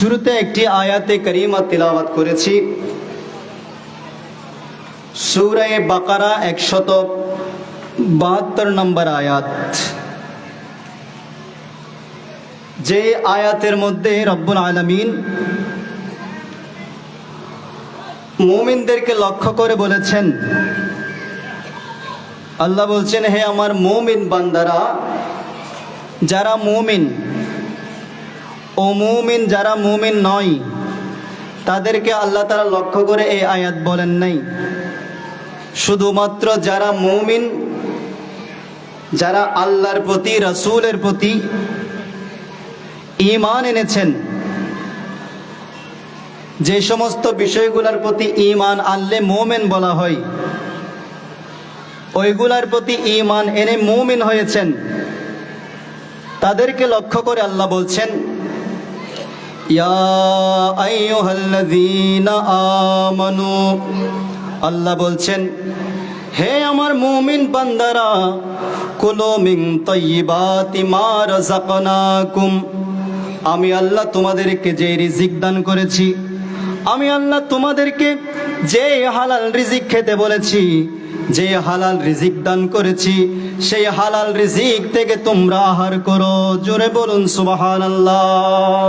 শুরুতে একটি আয়াতে করিমা তিলাওয়াত করেছি। সুরায় বাকারা একশত বাহাত্তর নম্বর আয়াত। যে আয়াতের মধ্যে রব্বুল আলমিন মুমিনদেরকে লক্ষ্য করে বলেছেন, আল্লাহ বলছেন, হে আমার মুমিন বান্দারা, যারা মুমিন ও মুমিন যারা মুমিন নয়, তাদেরকে আল্লাহ তারা লক্ষ্য করে এই আয়াত বলেন নাই। শুধুমাত্র যারা মুমিন, যারা আল্লাহর প্রতি, রসুলের প্রতি ইমান এনেছেন, যে সমস্ত বিষয়গুলোর প্রতি ইমান আনলে মোমেন বলা হয়, ওইগুলার প্রতি ইমান এনে মুমিন হয়েছেন, তাদেরকে লক্ষ্য করে আল্লাহ বলছেন আমানু। আল্লাহ বলছেন, হে আমার মুমিন বান্দারা, কুলু মিন তাইয়্যিবাতি মা রাযাকনাকুম। আমি আল্লাহ তোমাদেরকে যে রিজিক দান করেছি, আমি আল্লাহ তোমাদেরকে যে হালাল রিজিক খেতে বলেছি, যে হালাল রিজিক দান করেছি সেই হালাল রিজিক থেকে তোমরা আহার করো। জোরে বলুন সুবহানাল্লাহ।